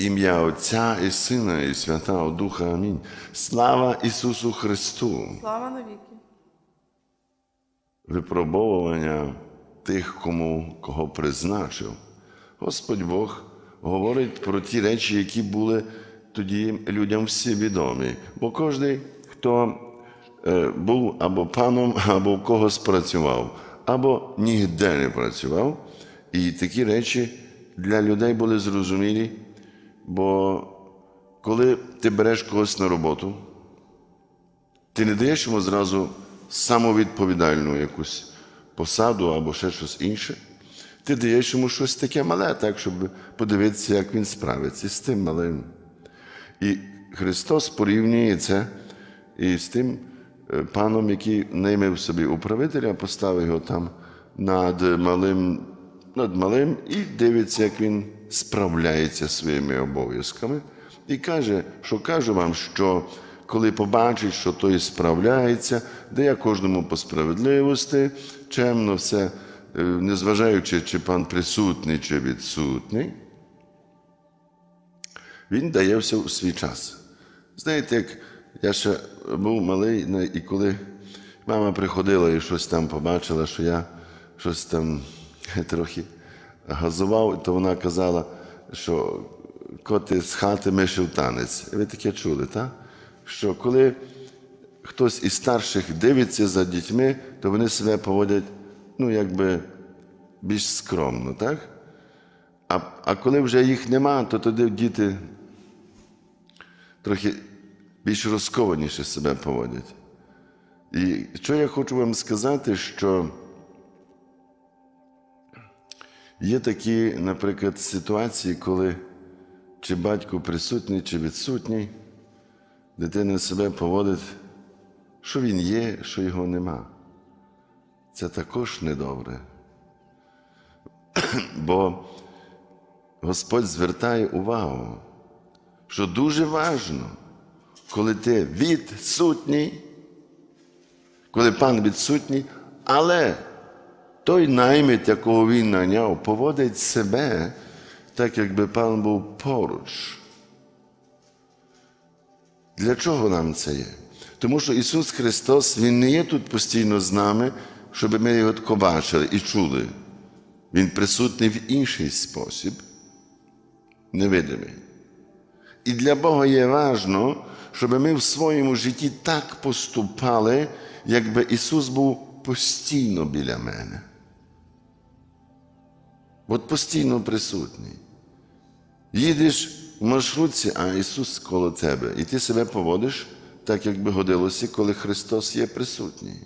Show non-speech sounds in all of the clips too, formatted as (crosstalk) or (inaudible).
Ім'я Отця і Сина, і Святого Духа. Амінь. Слава Ісусу Христу! Слава навіки. Випробовування тих, кому кого призначив. Господь Бог говорить про ті речі, які були тоді людям всі відомі. Бо кожен, хто е, був або паном, або в когось працював, або ніде не працював. І такі речі для людей були зрозумілі, бо коли ти береш когось на роботу, ти не даєш йому зразу самовідповідальну якусь посаду або ще щось інше. Ти даєш йому щось таке мале, так, щоб подивитися, як він справиться з тим малим. І Христос порівнює це із тим е, паном, який наймив собі управителя, поставив його там над малим, над малим і дивиться, як він справляється своїми обов'язками. І каже, що кажу вам, що коли побачить, що той справляється, дає кожному по справедливості, чемно все, е, незважаючи, чи пан присутній, чи відсутній, він дає все у свій час. Знаєте, як я ще був малий, і коли мама приходила і щось там побачила, що я щось там (laughs) трохи газував, то вона казала, що коти з хати мишив танець. Ви таке чули, так? Що коли хтось із старших дивиться за дітьми, то вони себе поводять, ну, якби більш скромно, так? А, а коли вже їх нема, то тоді діти трохи більш розкованіше себе поводять. І що я хочу вам сказати, що є такі, наприклад, ситуації, коли чи батько присутній, чи відсутній, дитина себе поводить, що він є, що його нема. Це також недобре. (clears throat) Бо Господь звертає увагу, що дуже важно, коли ти відсутній, коли пан відсутній, але той наймит, якого він наняв, поводить себе так, якби пан був поруч. Для чого нам це є? Тому що Ісус Христос, Він не є тут постійно з нами, щоб ми його тако бачили і чули. Він присутній в інший спосіб, невидимий. І для Бога є важно, щоб ми в своєму житті так поступали, якби Ісус був постійно біля мене. От постійно присутній. Їдеш в маршрутці, а Ісус коло тебе, і ти себе поводиш так, як би годилося, коли Христос є присутній.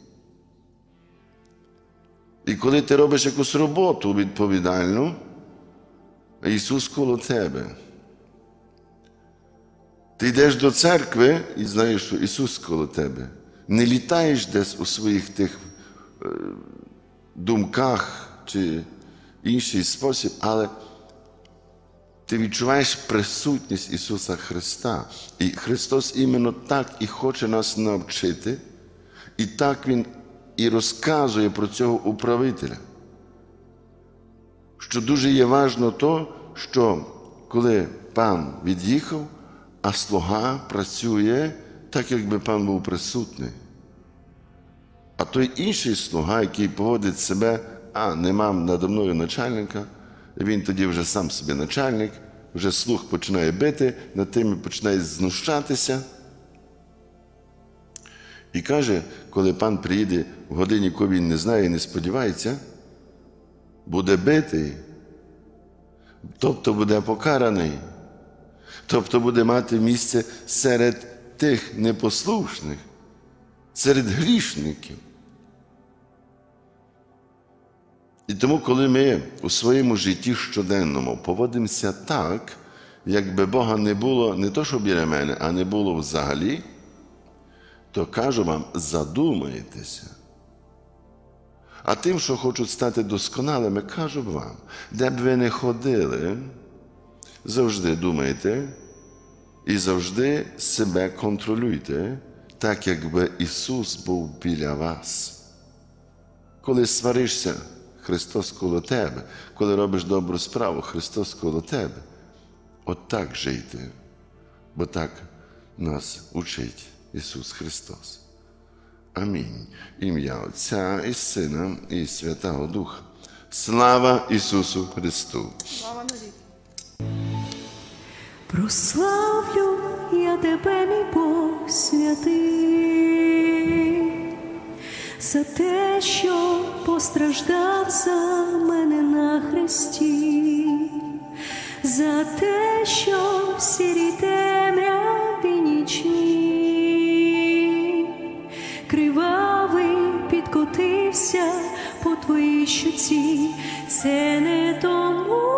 І коли ти робиш якусь роботу відповідальну, Ісус коло тебе. Ти йдеш до церкви і знаєш, що Ісус коло тебе. Не літаєш десь у своїх тих е, думках чи інший спосіб, але ти відчуваєш присутність Ісуса Христа. І Христос іменно так і хоче нас навчити, і так Він і розказує про цього управителя. Що дуже є важно то, що коли пан від'їхав, а слуга працює так, якби пан був присутній. А той інший слуга, який поводить себе, а нема надо мною начальника, він тоді вже сам собі начальник, вже слух починає бити, над тим починає знущатися. І каже, коли пан приїде в годині, яку він не знає і не сподівається, буде битий, тобто буде покараний, тобто буде мати місце серед тих непослушних, серед грішників. І тому, коли ми у своєму житті щоденному поводимося так, якби Бога не було не то, що біля мене, а не було взагалі, то кажу вам, задумайтеся. А тим, що хочуть стати досконалими, кажу вам, де б ви не ходили, завжди думайте і завжди себе контролюйте, так якби Ісус був біля вас. Коли сваришся, Христос коло тебе, коли робиш добру справу, Христос коло тебе. отак жити, бо так нас учить Ісус Христос. Амінь. Ім'я Отця і Сина, і Святого Духа. Слава Ісусу Христу! Слава. Прославлю я тебе, мій Бог святий, за те, що постраждав за мене на хресті, за те, що в сірій темряві нічні, кривавий підкотився по твоїй щоці, це не тому,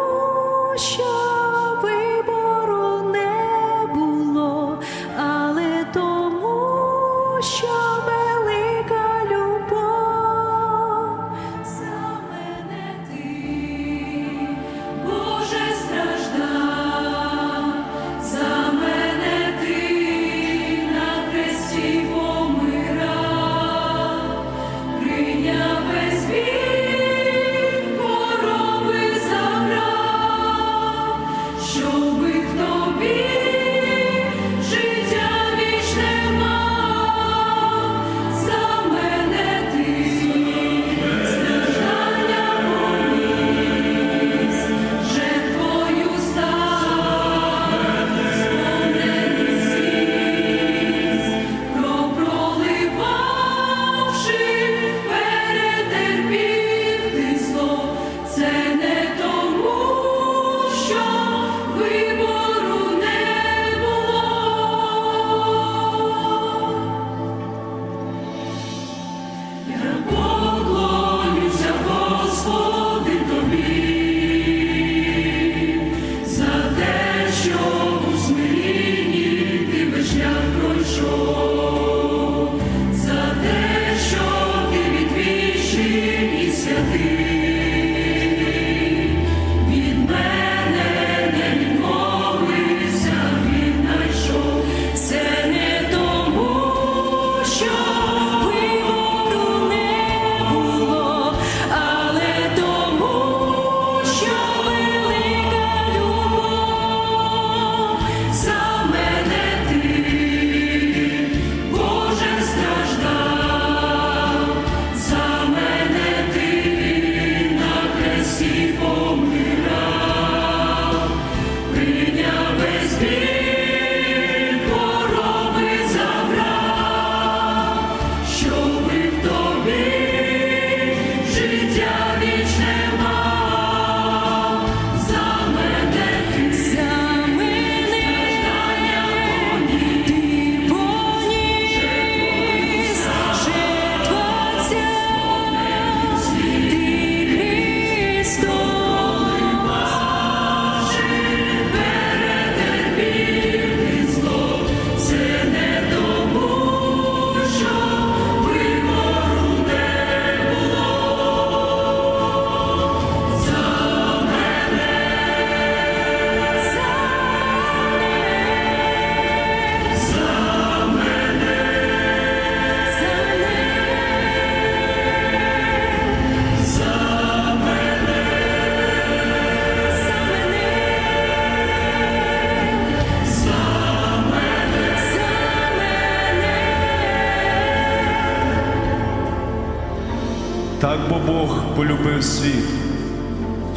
полюбив світ,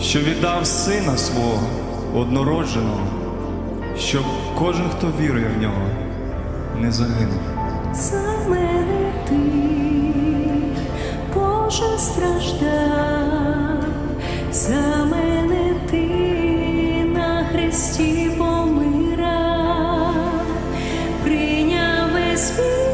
що віддав сина свого однородженого, щоб кожен, хто вірує в нього, не загинув. За мене ти, Боже, страждав, за мене ти на хресті помирав, прийняв весь біль,